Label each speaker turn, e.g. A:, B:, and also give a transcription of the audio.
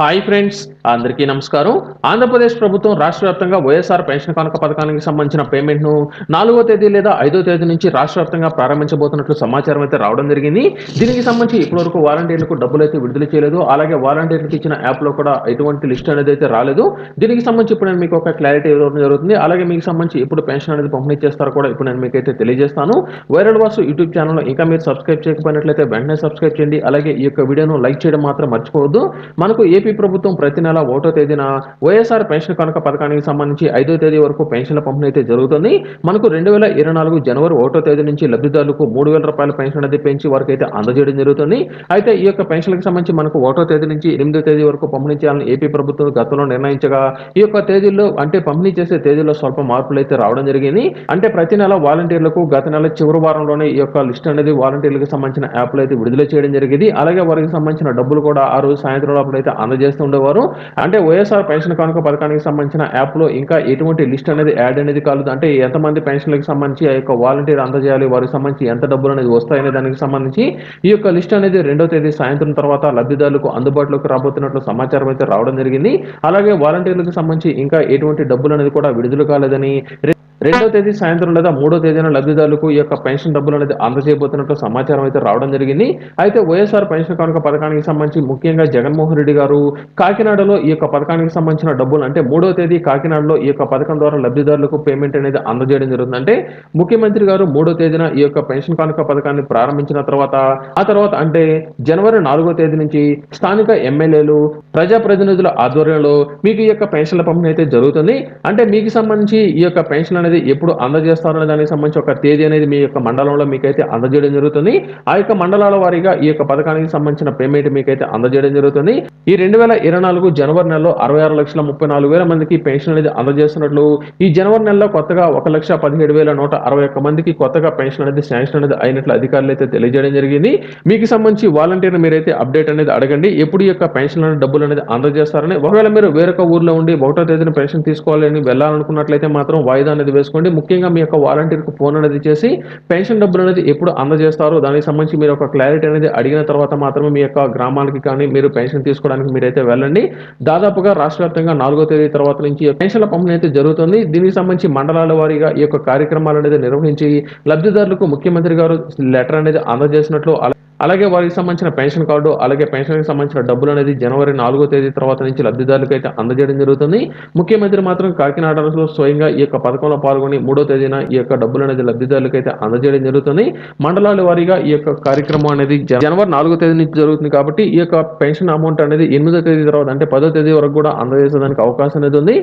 A: Hi friends అందరికీ నమస్కారం. ఆంధ్రప్రదేశ్ ప్రభుత్వం రాష్ట్ర వ్యాప్తంగా వైఎస్ఆర్ పెన్షన్ కానుక పథకానికి సంబంధించిన పేమెంట్ను నాలుగో తేదీ లేదా ఐదో తేదీ నుంచి రాష్ట్ర వ్యాప్తంగా ప్రారంభించబోతున్నట్లు సమాచారం అయితే రావడం జరిగింది. దీనికి సంబంధించి ఇప్పటివరకు వాలంటీర్లకు డబ్బులు అయితే విడుదల చేయలేదు. అలాగే వాలంటీర్లకు ఇచ్చిన యాప్లో కూడా ఎటువంటి లిస్ట్ అనేది అయితే రాలేదు. దీనికి సంబంధించి ఇప్పుడు నేను మీకు ఒక క్లారిటీ ఇవ్వడం జరుగుతుంది. అలాగే మీకు సంబంధించి ఇప్పుడు పెన్షన్ అనేది పంపిణీ చేస్తారో కూడా ఇప్పుడు నేను మీకు అయితే తెలియజేస్తాను. వైరల్ వాసు యూట్యూబ్ ఛానల్లో ఇంకా మీరు సబ్స్క్రైబ్ చేయకపోయినట్లయితే వెంటనే సబ్స్క్రైబ్ చేయండి. అలాగే ఈ యొక్క వీడియోను లైక్ చేయడం మాత్రం మర్చిపోవద్దు. మనకు ఏపీ ఏపీ ప్రభుత్వం ప్రతి నెల ఒకటో తేదీన వైఎస్ఆర్ పెన్షన్ కనుక పథకానికి సంబంధించి ఐదో తేదీ వరకు పెన్షన్ల పంపిణీ అయితే జరుగుతుంది. మనకు రెండు వేల ఇరవై నాలుగు జనవరి ఒకటో తేదీ నుంచి లబ్ధిదారులకు మూడు వేల రూపాయల పెన్షన్ అనేది పెంచి వారికి అయితే అందజేయడం జరుగుతుంది. అయితే ఈ యొక్క పెన్షన్లకు సంబంధించి మనకు ఒకటో తేదీ నుంచి ఎనిమిదో తేదీ వరకు పంపిణీ చేయాలని ఏపీ ప్రభుత్వం గతంలో నిర్ణయించగా ఈ యొక్క తేదీల్లో అంటే పంపిణీ చేసే తేదీలో స్వల్ప మార్పులు అయితే రావడం జరిగింది. అంటే ప్రతి నెల వాలంటీర్లకు గత నెల చివరి వారంలోనే ఈ యొక్క లిస్ట్ అనేది వాలంటీర్లకు సంబంధించిన యాప్లు అయితే విడుదల చేయడం జరిగింది. అలాగే వారికి సంబంధించిన డబ్బులు కూడా ఆ రోజు సాయంత్రం లోపల అయితే చేస్తూ ఉండేవారు. అంటే వైఎస్ఆర్ పెన్షన్ కానుక పథకానికి సంబంధించిన యాప్లో ఇంకా ఎటువంటి లిస్ట్ అనేది యాడ్ అనేది కాలేదు. అంటే ఎంతమంది పెన్షన్లకు సంబంధించి ఆ యొక్క వాలంటీర్ అందజేయాలి వారికి సంబంధించి ఎంత డబ్బులు అనేది వస్తాయనే దానికి సంబంధించి ఈ యొక్క లిస్ట్ అనేది రెండో తేదీ సాయంత్రం తర్వాత లబ్ధిదారులకు అందుబాటులోకి రాబోతున్నట్లు సమాచారం అయితే రావడం జరిగింది. అలాగే వాలంటీర్లకు సంబంధించి ఇంకా ఎటువంటి డబ్బులు అనేది కూడా విడుదల కాలేదని రెండో తేదీ సాయంత్రం లేదా మూడో తేదీన లబ్ధిదారులకు ఈ యొక్క పెన్షన్ డబ్బులు అనేది అందజేయబోతున్నట్లు సమాచారం అయితే రావడం జరిగింది. అయితే వైఎస్ఆర్ పెన్షన్ కానుక పథకానికి సంబంధించి ముఖ్యంగా జగన్మోహన్ రెడ్డి గారు కాకినాడలో ఈ యొక్క పథకానికి సంబంధించిన డబ్బులు అంటే మూడో తేదీ కాకినాడలో ఈ యొక్క పథకం ద్వారా లబ్ధిదారులకు పేమెంట్ అనేది అందజేయడం జరుగుతుంది. అంటే ముఖ్యమంత్రి గారు మూడో తేదీన ఈ యొక్క పెన్షన్ కానుక పథకాన్ని ప్రారంభించిన తర్వాత ఆ తర్వాత అంటే జనవరి నాలుగో తేదీ నుంచి స్థానిక ఎమ్మెల్యేలు ప్రజాప్రతినిధుల ఆధ్వర్యంలో మీకు ఈ యొక్క పెన్షన్ల పంపిణీ అయితే జరుగుతుంది. అంటే మీకు సంబంధించి ఈ యొక్క పెన్షన్ అనేది ఎప్పుడు అందజేస్తారనే దానికి సంబంధించి ఒక తేదీ అనేది మీ యొక్క మండలంలో మీకైతే అందజేయడం జరుగుతుంది. ఆ యొక్క మండలాల వారీగా ఈ యొక్క పథకానికి సంబంధించిన పేమెంట్ మీకైతే అందజేయడం జరుగుతుంది. ఈ రెండు వేల ఇరవై నాలుగు జనవరి నెలలో అరవై ఆరు లక్షల ముప్పై నాలుగు వేల మందికి పెన్షన్ అనేది అందజేస్తున్నట్లు ఈ జనవరి నెలలో కొత్తగా ఒక లక్ష పదిహేడు వేల నూట అరవై ఒక్క మందికి కొత్తగా పెన్షన్ అనేది శాంక్షన్ అనేది అయినట్లు అధికారులు అయితే తెలియజేయడం జరిగింది. మీకు సంబంధించి వాలంటీర్ మీరైతే అప్డేట్ అనేది అడగండి. ఎప్పుడు యొక్క పెన్షన్ అనేది డబ్బులు అనేది అందజేస్తారని ఒకవేళ మీరు వేరొక ఊర్లో ఉండి ఒకటో తేదీన పెన్షన్ తీసుకోవాలని వెళ్ళాలనుకున్నట్లయితే మాత్రం వాయిదా అనేది వేసుకోండి. ముఖ్యంగా మీ యొక్క వాలంటీర్కు ఫోన్ అనేది చేసి పెన్షన్ డబ్బులు అనేది ఎప్పుడు అందజేస్తారో దానికి సంబంధించి మీరు ఒక క్లారిటీ అనేది అడిగిన తర్వాత మాత్రమే మీ యొక్క గ్రామానికి కానీ మీరు పెన్షన్ తీసుకోవడానికి మీరైతే వెళ్ళండి. దాదాపుగా రాష్ట్ర వ్యాప్తంగా నాలుగో తేదీ తర్వాత నుంచి పెన్షన్ల పంపిణీ అయితే జరుగుతుంది. దీనికి సంబంధించి మండలాల వారీగా ఈ యొక్క కార్యక్రమాలు అనేది నిర్వహించి లబ్ధిదారులకు ముఖ్యమంత్రి గారు లెటర్ అనేది అందజేసినట్లు అలా- అలాగే వారికి సంబంధించిన పెన్షన్ కార్డు అలాగే పెన్షన్కి సంబంధించిన డబ్బులు అనేది జనవరి నాలుగో తేదీ తర్వాత నుంచి లబ్ధిదారులకు అయితే అందజేయడం జరుగుతుంది. ముఖ్యమంత్రి మాత్రం కాకినాడలో స్వయంగా ఈ యొక్క పథకంలో పాల్గొని మూడో తేదీన ఈ యొక్క డబ్బులు అనేది లబ్ధిదారులకు అయితే అందజేయడం జరుగుతుంది. మండలాల వారీగా ఈ యొక్క కార్యక్రమం అనేది జనవరి నాలుగో తేదీ నుంచి జరుగుతుంది కాబట్టి ఈ యొక్క పెన్షన్ అమౌంట్ అనేది ఎనిమిదో తేదీ తర్వాత అంటే పదో తేదీ వరకు కూడా అందజేసేదానికి అవకాశం అనేది ఉంది.